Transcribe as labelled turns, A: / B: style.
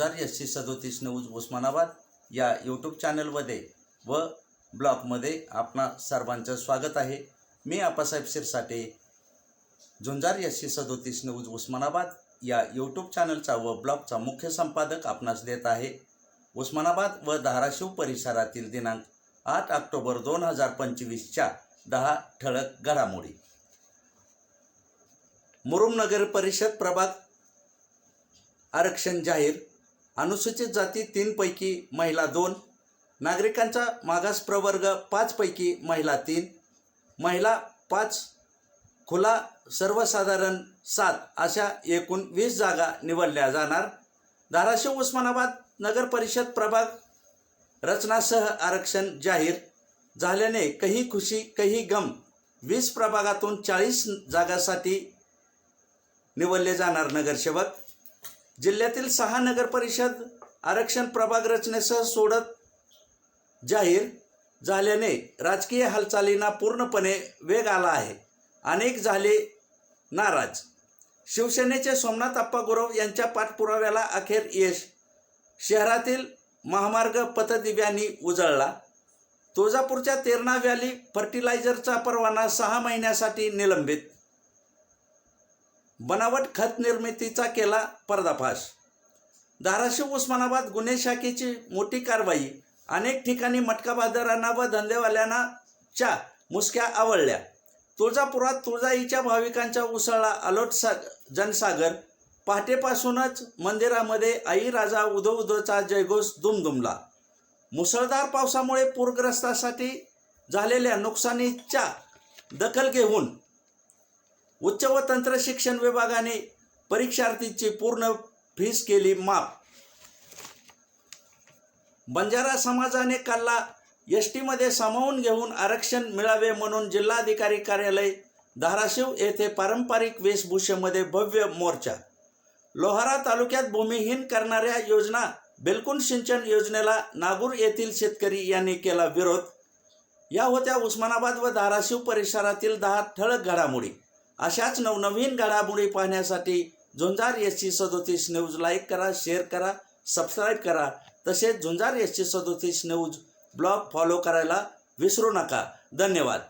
A: S C सदोतीस news Osmanabad या YouTube चॅनलमध्ये व ब्लॉगमध्ये आपणा सर्वांचं स्वागत आहे. मी आपासाहेब शिरसाटे झुंजार एस सी सदोतीस न्यूज उस्मानाबाद या यूट्यूब चॅनलचा व ब्लॉगचा मुख्य संपादक आपणास देत आहे. उस्मानाबाद व धाराशिव परिसरातील दिनांक आठ ऑक्टोबर दोन हजार पंचवीसच्या दहा ठळक घडामोडी. मुरुम नगर परिषद प्रभाग आरक्षण जाहीर अनुसूचित जाती तीनपैकी महिला दोन नागरिकांचा मागास प्रवर्ग पाचपैकी महिला तीन महिला पाच खुला सर्वसाधारण सात अशा एकूण वीस जागा निवडल्या जाणार. धाराशिव उस्मानाबाद नगर परिषद प्रभाग रचनासह आरक्षण जाहीर. झाल्याने कही खुशी कही गम वीस प्रभागातून चाळीस जागासाठी निवडले जाणार नगरसेवक. जिल्ह्यातील सहा नगरपरिषद आरक्षण प्रभाग रचनेसह सोडत जाहीर झाल्याने राजकीय हालचालींना पूर्णपणे वेग आला आहे. अनेक झाले नाराज. शिवसेनेचे सोमनाथ अप्पा गुरव यांच्या पाठपुराव्याला अखेर यश. शहरातील महामार्ग पथदिव्यांनी उजळला. तुळजापूरच्या तेरणा व्हॅली फर्टिलायझरचा परवाना सहा महिन्यासाठी निलंबित बनावट खत निर्मितीचा केला पर्दाफाश. धाराशिव उस्मानाबाद गुन्हे शाखेची मोठी कारवाई. अनेक ठिकाणी मटका बाजारांना व धंदेवाल्यांना च्या मुसक्या आवळल्या. तुळजापुरात तुळजाईच्या भाविकांचा उसळला अलोट सा जनसागर. पहाटेपासूनच मंदिरामध्ये आई राजा उदो उदोचा जयघोष दुमदुमला. मुसळधार पावसामुळे पूरग्रस्तासाठी झालेल्या नुकसानीच्या दखल घेऊन उच्च व तंत्र शिक्षण विभागाने परीक्षार्थीची पूर्ण फीस केली माफ. बंजारा समाजाने कालला एस टीमध्ये सामावून घेऊन आरक्षण मिळावे म्हणून जिल्हाधिकारी कार्यालय धाराशिव येथे पारंपरिक वेशभूषेमध्ये भव्य मोर्चा. लोहारा तालुक्यात भूमिहीन करणाऱ्या योजना बेलकुन सिंचन योजनेला नागूर येथील शेतकरी यांनी केला विरोध. या होत्या उस्मानाबाद व धाराशिव परिसरातील दहा ठळक घडामोडी. अशाच नवनवीन घडामोडी पाहण्यासाठी झुंजार एस सी सदोतीस न्यूज लाईक करा शेअर करा सबस्क्राईब करा. तसेच झुंजार एस सी सदोतीस न्यूज ब्लॉग फॉलो करायला विसरू नका. धन्यवाद.